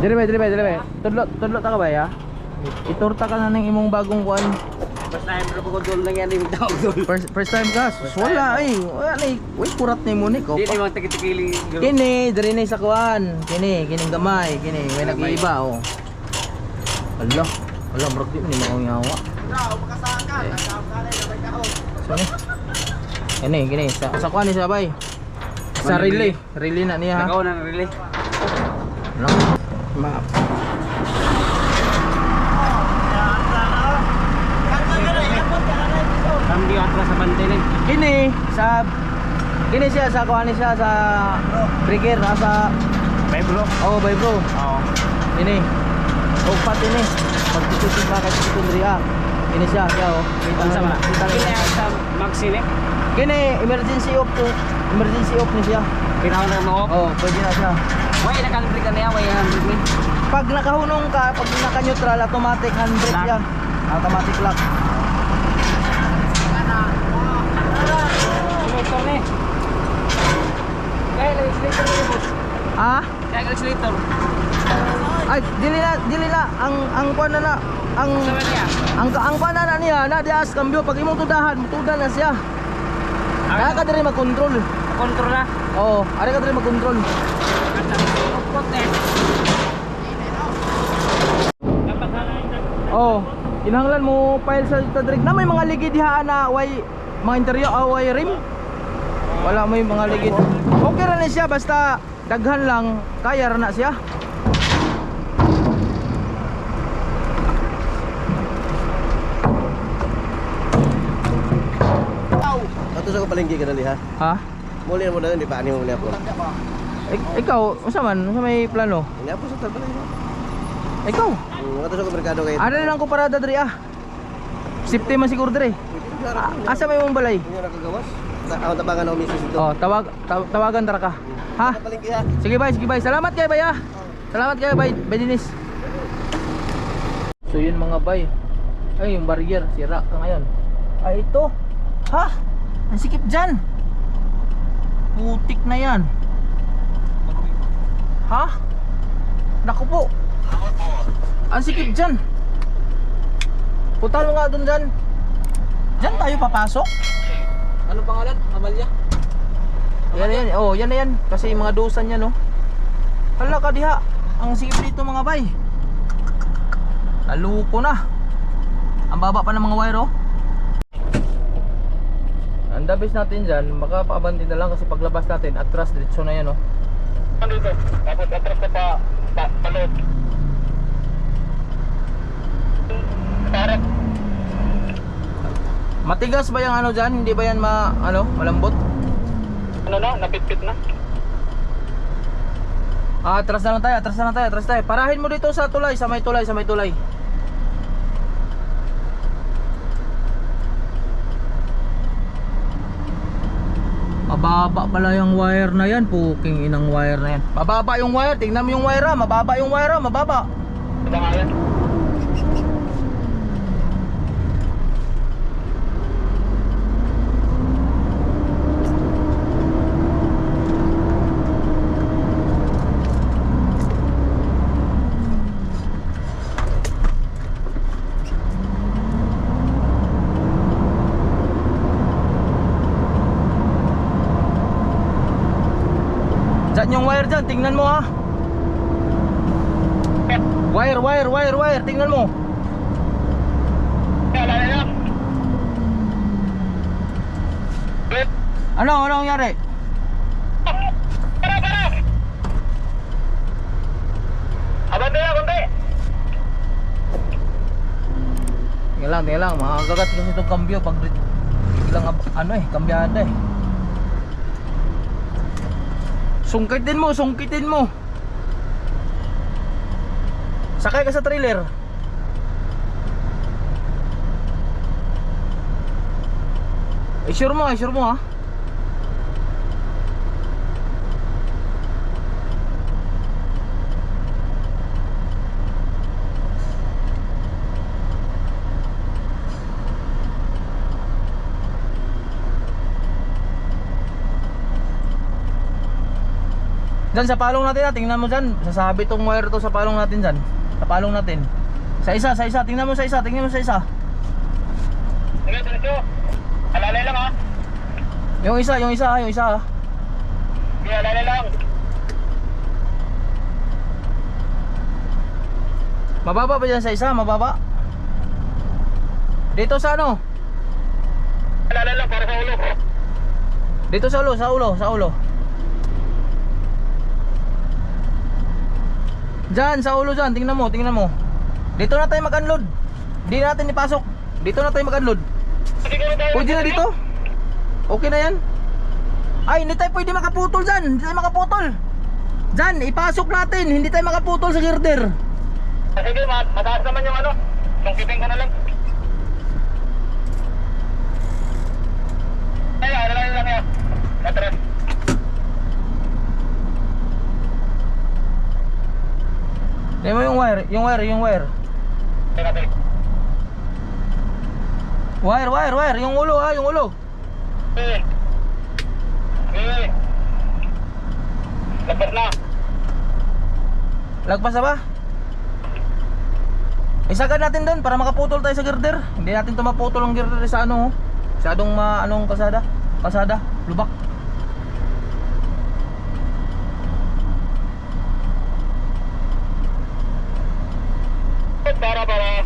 Dire ba, dire ba, dire ba. Tudlo, tudlo ta ka ba ya? Iturta ka na ng imong bagong kuan. Basta yung bro ko dul lang yan yung tawag dul. First, first time ka? Wala eh. Wala na eh. Uy, kurat na mo ni ko. Di naman tikitikili. Kini, dire na sa kuan. Kini, kining gamay. Kini, may nag-iiba oh. Ala, ala bro, di ni mo ngawa. So ni. Kini, kini sa sa kuan ni sabay. Sa relay, relay na niya ha. Nakaw na relay. Lang. Map. Kami atras sa bantay na. Kini sa Kini siya sa kuan ni siya sa trigger nasa Bye bro. oh bay bro. Oo. Ini. Oh pati ni. Pag tututin ka kasi tututin diri ah. Kini siya siya oh. Kita Ano sa kita na. Kini sa Maxi ni. Kini emergency off to. Emergency off ni siya. Kinaw na mo. Oh, pwede na siya. Way nakalibri ka niya, way handbrake ni. Pag nakahunong ka, pag naka-neutral, automatic handbrake Lock. yan. Automatic lock. Ah? Kaya slater. Ay, dili na, dili na. Ang, ang kuan na na. Ang, ang, ang kuan na na niya, na di as cambio. Pag imong tudahan, tudan na siya. Kaya ka diri mag-control. Kontrol na. Oo, oh, ari ka diri mag-control. Oh, kinahanglan mo file sa tadrig na may mga ligid diha na way mga interior ah, way rim. Wala may mga ligid. Okay ra na siya basta daghan lang kaya ra na siya. Ato sa ko palengke ka dali ha. Ha? Muli na mo na di pa ani mo muli ako. Ik- ikaw, unsa man? Unsa may plano? Ini ako sa tabal mo. Ikaw. Hmm, ato sa merkado kay. Ano lang ko parada diri ah. Safety man siguro diri. A- asa may mong balay? Ini ra kagawas. Sa ako tabangan ako misis ito. Oh, tawag taw- tawagan tara ka. Ha? Sige bay, sige bay. Salamat kay bay ah. Salamat kay bay, bay Dinis. So yun mga bay. Ay, yung barrier sira ka ngayon. Ay ito. Ha? Ang sikip dyan. Putik na yan. Ha? Naku po. Ang sikip dyan. Putal mo nga dun dyan. Dyan tayo papasok. Ano pangalan? Amalya? Yan yan. Oh, yan na yan. Kasi yung mga dusan yan, no. Hala ka diha. Ang sikip dito mga bay. Naluko na. Ang baba pa ng mga wire, oh. Ang dabis natin dyan, makapaabanti na lang kasi paglabas natin, atras, diretso na yan, oh. Dito. Tapos atras ka pa, pa palot. Matigas ba yung ano dyan? Hindi ba yan ma, ano, malambot? ano na, napitpit na. Ah, atras na lang tayo, atras na lang tayo, atras tayo. Parahin mo dito sa tulay, sa may tulay, sa may tulay. Mababa pala yung wire na yan, puking inang wire na yan. Mababa yung wire, tingnan mo yung wire ah, mababa yung wire ah, mababa. Ito nga yan. Diyan yung wire dyan, tingnan mo ha. Wire, wire, wire, wire, tingnan mo. Ano, ano nangyari? Abante na, abante. Tingnan lang, tingnan lang, makakagat kasi itong kambyo pag biglang ano eh, kambyada eh. Sungkitin mo, sungkitin mo. Sakay ka sa trailer. Eh, sure mo, eh, sure mo ha. Diyan Dyan sa palong natin ha, tingnan mo dyan. Sasabi tong wire to sa palong natin dyan. Sa palong natin. Sa isa, sa isa, tingnan mo sa isa, tingnan mo sa isa. Sige, diretso. Alalay lang ha. Yung isa, yung isa, ha, yung isa ha. Sige, alalay lang. Mababa ba dyan sa isa? Mababa? Dito sa ano? Alalay lang para sa ulo. Dito sa ulo, sa ulo, sa ulo. Diyan, sa ulo dyan, tingnan mo, tingnan mo. Dito na tayo mag-unload. Hindi natin ipasok. Dito na tayo mag-unload. Pwede na dito? Okay na yan? Ay, hindi tayo pwede makaputol dyan. Hindi tayo makaputol. Dyan, ipasok natin. Hindi tayo makaputol sa girder. Ah, Sige, ma- mataas naman yung ano. Yung kiping ka na lang. Ay, alalay lang yan. Matras. Tingnan mo yung wire, yung wire, yung wire. Sige, sige. Wire, wire, wire. Yung ulo ha, yung ulo. Sige. Sige. Labas na. Lagpas na ba? Isagad natin doon para makaputol tayo sa girder. Hindi natin to maputol ang girder sa ano. oh. Masyadong ma anong kasada? Kasada, lubak. Para, para.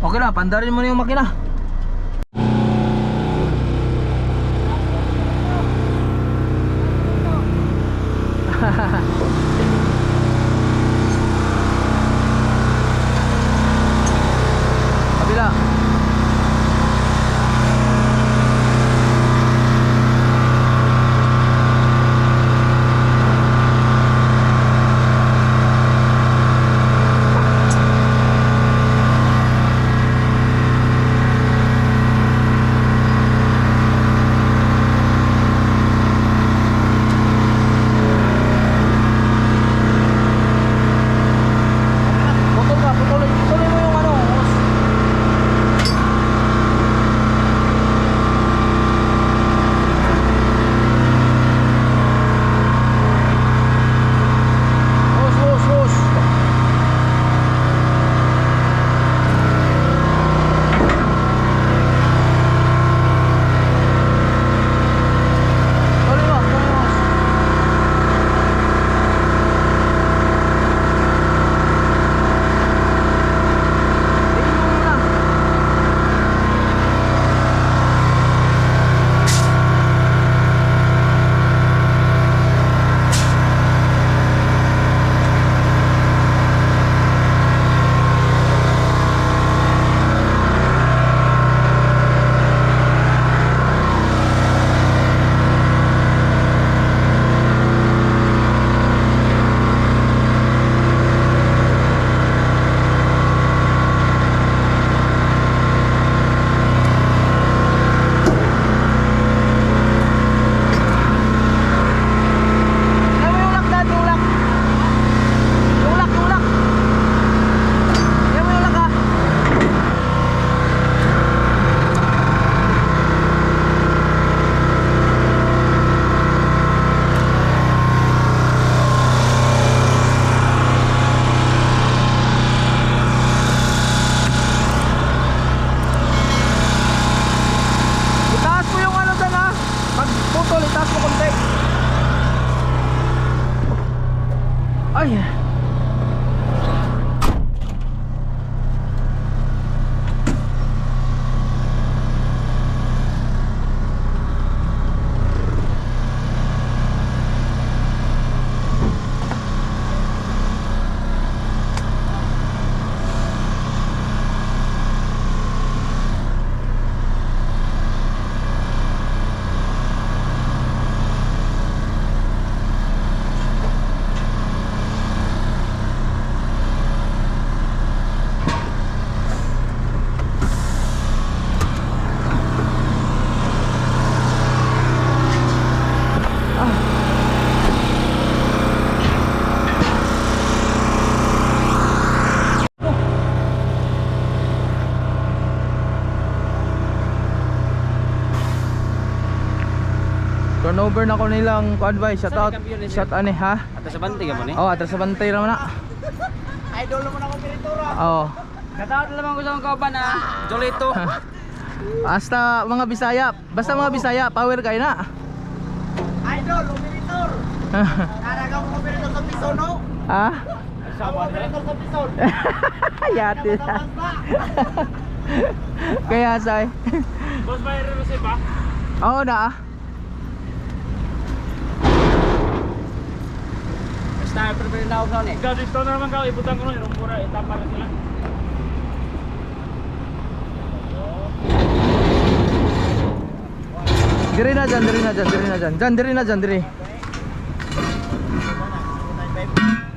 Okay na, pandarin mo na yung makina. Over na ko nilang advice. Shout out. Shout ani ha. Ato sa bante ka mo ni? Oh, atras sa bantay naman na. Idol naman ako piritura. Oh. Kataot naman ko sa mga kauban na Jolito. Basta mga Bisaya, basta mga Bisaya, power kayo na. Idol, piritur. Naragaw ko piritur sa piso, no? ha? Ako piritur sa piso. Yati. Kaya say. Boss, bayar mo siya ba? Oo na. ah. Basta prepare na ako ni. Ikaw dito na naman ka, ibutang ko nun, yung mura, itapa na sila. Diri na dyan, diri na dyan, diri na dyan. Dyan, diri na dyan, diri.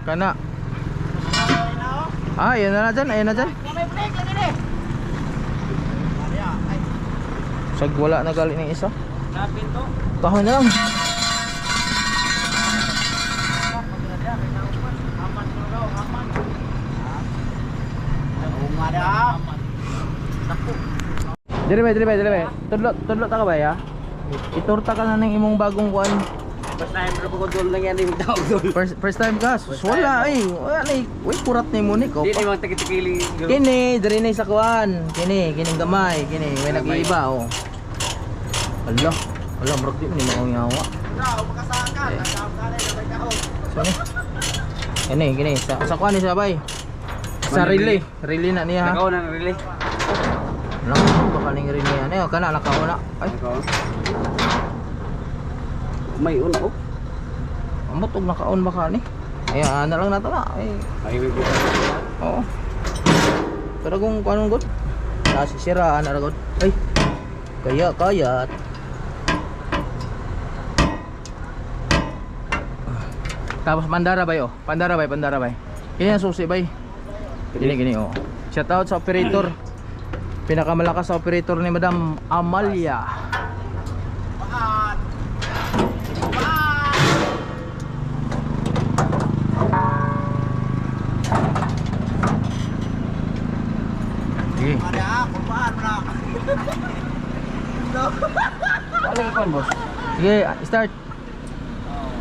Kana. Ah, yan na na dyan, ayan na dyan. Sag wala na gali ng isa. Napin to. Kahon na lang. Dili bay, dili bay, dili bay. Tudlot, tudlot ta ka ba ya? Iturta ka na ng imong bagong kuan. Basta yung pero ko dol lang yan yung tao dol. First first time ka. Wala ay, wala ni. Uy, kurat ni mo ni ko. Di ni mga tikitikili. Kini, diri ni sa kuan. Kini, kining gamay, kini, may nag-iiba oh. Ala, ala bro, di ni mo ngawa. So ni. Kini, kini, sa sa kuan ni sa bay. Sa relay, relay na niya ha. Nakaw na relay. Lang baka ning relay ano, kana nakauna. Ay, Nakaw. May un oh. amot og nakaon baka ni. Ay, ana lang nato na. Ay, Ay may buka. Oo. Pero kung anong good, nasisiraan na good. Ay, kaya kayat. Tapos pandara bay oh. Pandara bay, pandara bay. Ang susi bay. Gini gini oh. Shout out sa operator. Pinakamalakas sa operator ni Madam Amalia. Sige. Sige, start.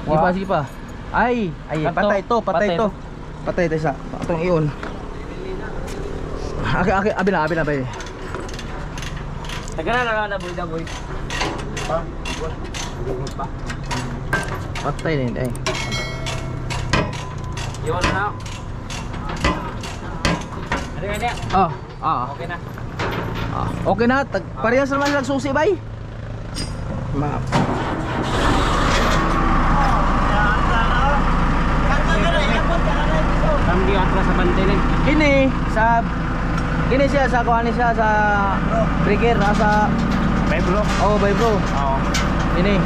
Sige pa, sige pa. Ay, patay to, patay Patay to. Patay to isa. Atong iyon. Abi na, abi na, bay. Tagana na na boy da boy. Pa. Pa. Patay din, eh. Iwan na. Ano yan yan? Ah, ah, Okay na. ah. Okay na, tag, parehas naman lang susi, bay. Ma. Kami atras sa bante ni. Kini, sa, kini siya, sa kuha ni siya, sa breaker, ah, sa, Bay bro. oh, bay bro. Oo. Ini.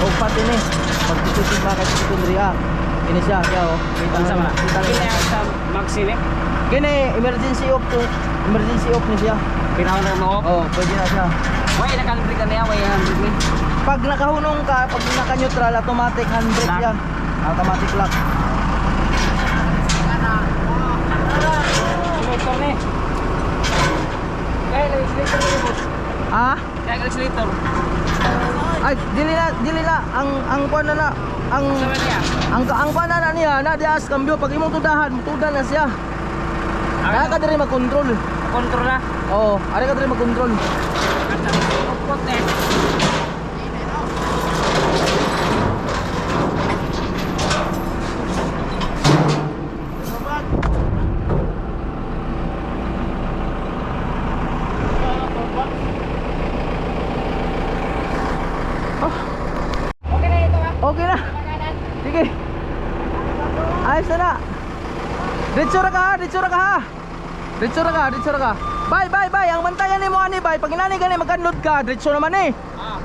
Oh, pat ini. Pagtitutin ba kasi tutun riya. Ini siya, siya oh. Ang sama. Kita Kini ang sa maxi ni. Kini, emergency off to. Emergency off ni siya. Pinahon na mo. Oh, pwede na siya. Way nakalibri ka niya, way handbrake ni. Pag nakahunong ka, pag naka-neutral, automatic handbrake yan. Automatic lock. Kaya accelerator ni boss. Ah? Kaya accelerator. Ay, dili na, dili na. Ang, ang kuwan na na. Ang, ang, ang kuwan na na niya, na dias, kambyo. Pag imong tudahan, tudan na siya. Kaya ka diri mag-control. Kontrol na. Oo, oh, ari ka diri mag-control. Upot eh. Okay na ito ha. Okay na. Sige. Ayos na na. Diretso ra ka ha, diretso ra ka ha. Diretso ra ka, diretso ra ka. Bye, bye, bye. Ang bantayan ni mo ani, bye. Pag inani gani mag-unload ka, diretso naman eh.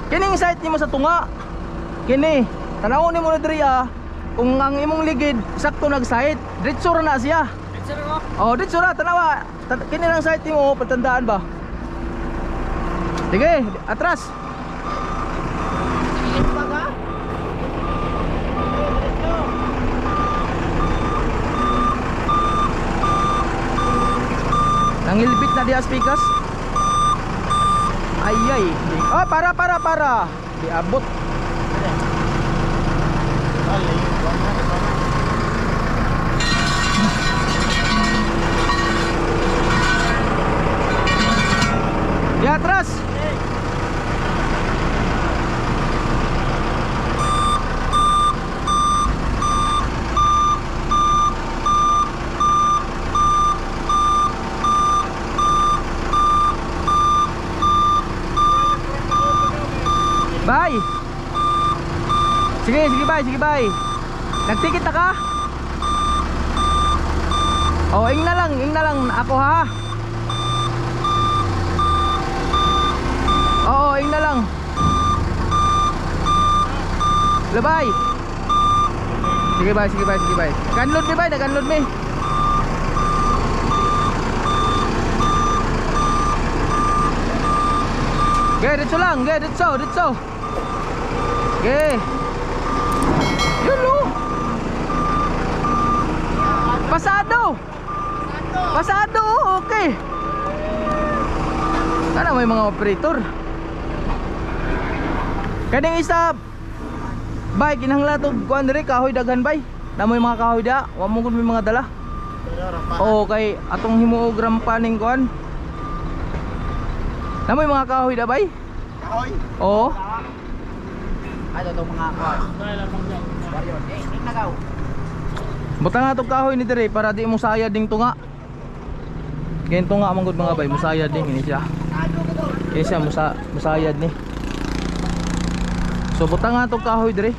Kining site nimo sa tunga. Kini. Tanawon nimo na diri ah. Kung ang imong ligid sakto nag-site, diretso ra na siya. Picture ko. Oh, diretso ra tanawa. Tan- Kini lang site nimo, patandaan ba? Sige, atras. Na di aspikas. Ay ay. Oh, para para para. Di Sige, sige bay, sige bay. Nagtikit na ka? Oh, ing na lang, ing na lang ako ha. Oo, ing na lang. Labay. Sige bay, sige bay, sige bay. Kanlod mi bay, naganlod mi. Ge, ditso lang, ge, ditso, ditso. Ge. Yun lo. Pasado. Pasado, oh, okay. Sana may mga operator. Kaning isa Bay, kinahanglan to kuan diri kahoy daghan bay. Namoy mga kahoy da, wa mo gud may mga dala. Oo, kay atong himuog rampaning kuan. Namoy mga kahoy da bay? Kahoy. Oo. Ano itong mga kahoy? Warrior. Eh, hindi nagaw. Butang nga tong kahoy ni dire para di mo sayad ding tunga. Kaya tunga man gud mga bay, musayad ding ini siya. Ini siya musa musayad ni. So butang nga tong kahoy dire.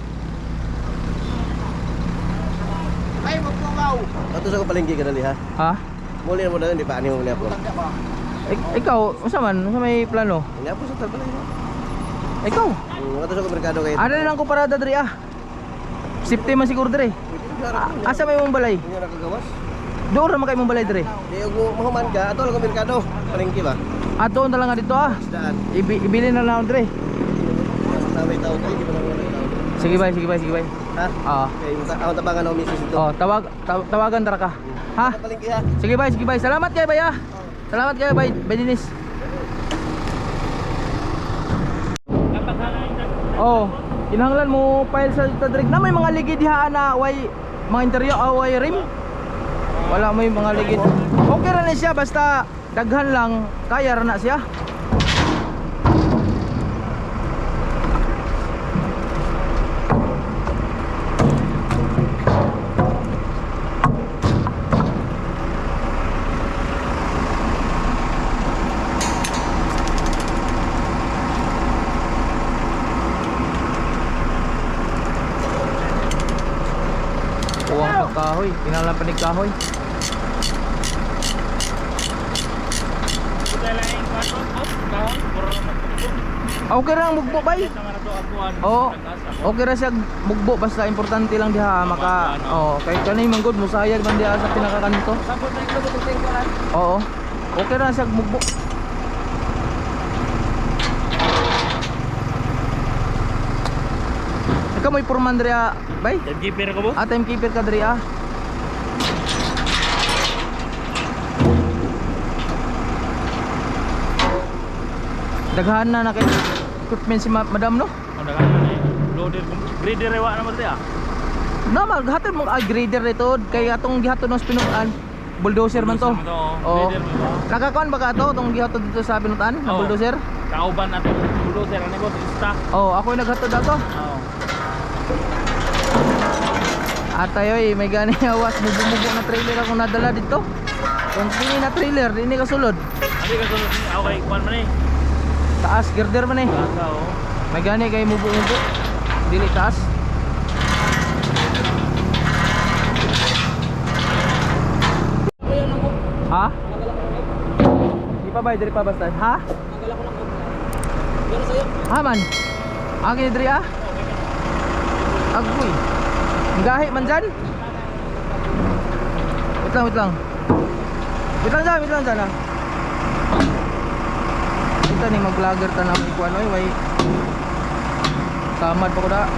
Ay, magpugaw. Ato sa ko palengke ka dali ha. Ha? Muli na mo na di pa ani mo ni ako. Ikaw, unsa man? Unsa may plano? Ni ako sa talbalay. Ikaw. Hmm, ato sa merkado kay. Ada na lang ko parada dire ah. Safety man siguro dire. Ah, asa may mong balay? Inyo nakagawas. Doon ra man kay mong balay dire. Di og mahuman ka, ato lang merkado. Palengke ba? Ato na lang dito ah. Ibi ibili na lang. Na tao. Sige bay, sige bay, sige bay. Ha? Ah. Okay, ako tabangan ako misis ito. Oh, tawag taw- tawagan tara ka. Ha? Sige bay, sige bay. Salamat kay bay ah. Salamat kay bay, bay Oh, kinahanglan mo file sa tadrig na may mga ligid diha na way mga interior ah, way rim. Wala may mga ligid. Okay ra na siya basta daghan lang kaya ra na siya. Pagkahoy, kinalang panig kahoy. Okay ra ang mugbo bay. Oo. Okay ra siya mugbo basta importante lang diha maka oh kay kanay man gud musayag man diha sa pinakakanto. Oo. Okay ra siya mugbo. Ikaw may purman diri ah, bay? Nag-keeper ka mo? Ah, timekeeper ka diri ah. Daghan na na kay equipment si ma- madam no? Ang dagan na eh. Loader, grader rewa naman tayo. Na maghatod mo ah, grader dito kay atong gihatod ng pinutan. Bulldozer man to. Ba? Nakakuan ba ka to tong gihatod dito sa pinutan na bulldozer? Kauban natin. Bulldozer, ano ko? Ista. Oh, ako yung naghatod dato. Oo. At ayoy, may gani awas mubo-mubo na trailer ako nadala dito. Kung pini na trailer, dini ka sulod. Ano ka sunod? Okay, kuhan man eh. Taas girder man eh. Oh. May gani kay mubo-mubo. Dili taas. Ha? Di pa ba? Dili pa basta. Ha? Ha man? Agi diri ah? Agoy. Gahi man dyan? Wait lang, wait lang. Wait lang dyan, wait lang dyan ah. Ito ni mag-vlogger ta na ko ano way Samad pa ko da.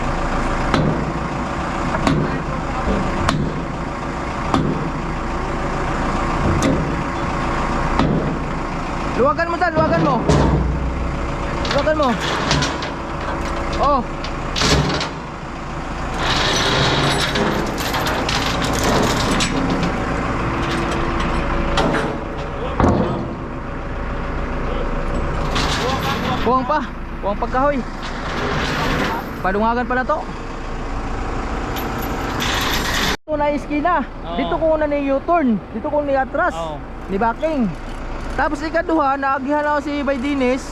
Luwagan mo dyan, luwagan mo. Luwagan mo. Oh. Buwang pa. Buwang pagkahoy. Padungagan pala to. Ito na iskina. Oo. Dito ko na ni U-turn. Dito ko ni atras. Oo. Ni backing. Tapos ikaduha, naagihan ako si Bay Dinis.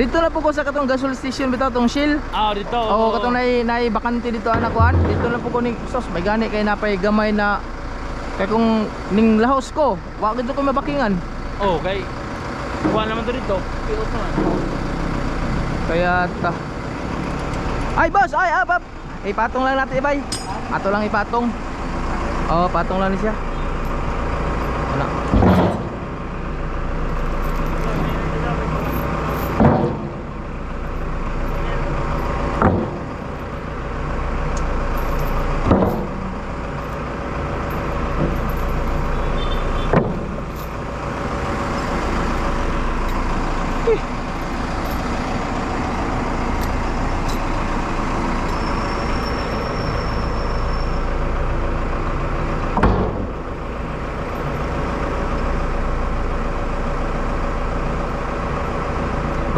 Dito na po ko sa katong gasol station bitaw tong Shell. Ah, dito. Oo, katong nay nay bakante dito anak kuan. Dito na po ko ni sos may gani kay napay gamay na kay kung ning lahos ko, wa gid ko mabakingan. Oh, kay. Kuha naman to dito. Piot naman. Kaya ta. Ay boss, ay up up. Ipatong lang natin ibay. Ato lang ipatong. Oh, patong lang ni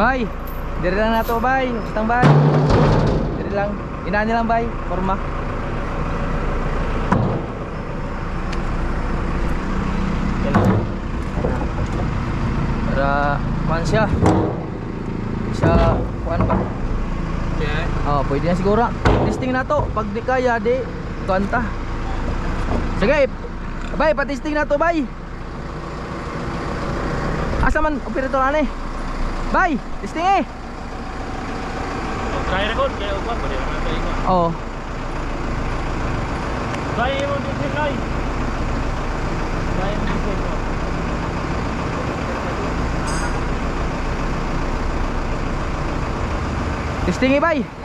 Bay. Diri lang nato bay. Bastang bay. Diri lang. Inani lang bay. Forma. Para kuan siya. Siya kuan ba? Okay. Oh, pwede na siguro. Testing na to. Pag di kaya, di kanta. Sige, bay, patesting na to, bay. Asa man operator ane? Bay, testing eh. Try record. Kaya upan. Pwede naman ito ingat. Oh, Try mo dito, try. Try mo dito. testing eh, bay.